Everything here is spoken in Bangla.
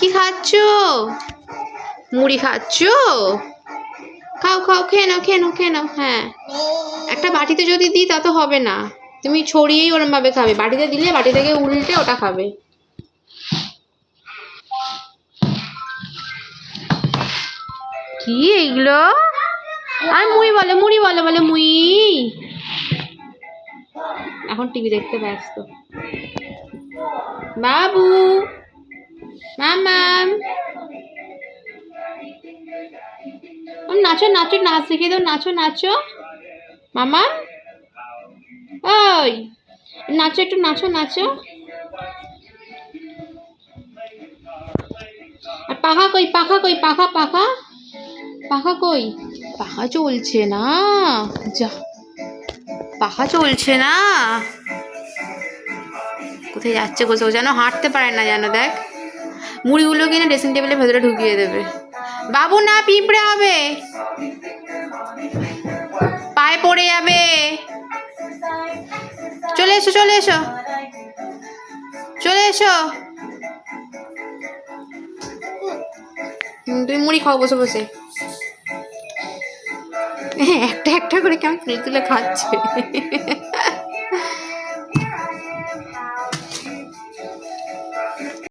কি খাচ্ছ? মুড়ি খাচ্ছ? খাও খাও, খেয়ে নাও খেয়ে নাও খেয়ে নাও হ্যাঁ। একটা বাটিতে যদি দিই, তা তো হবে না। তুমি ছড়িয়েই ওরমভাবে খাবে। বাটিতে দিলে বাটি থেকে উল্টে ওটা খাবে। কি এইগুলো আর মুই বলে, মুড়ি বলে বলে মুই এখন টিভি দেখতে ব্যস্ত। বাবু! মামাম নাচো নাচো নাচ শিখে দাও নাচো নাচো মামা ওই নাচো একটু নাচো নাচো আর পাখা কই পাখা কই পাখা পাখা পাখা কই পাখা চলছে না যা পাখা চলছে না কোথায় যাচ্ছে কোথাও যেন হাঁটতে পারে না যেন, দেখ। মুড়িগুলো কিনে ড্রেসিং টেবিলের ভেতরে ঢুকিয়ে দেবে। বাবু, না, পিঁপড়ে হবে। পায়ে পড়ে যাবে। চলে এসো চলে এসো। চলে এসো। তুমি মুড়ি খাও, বসে বসে। একটা একটা করে কেমন তুলে তুলে খাচ্ছে।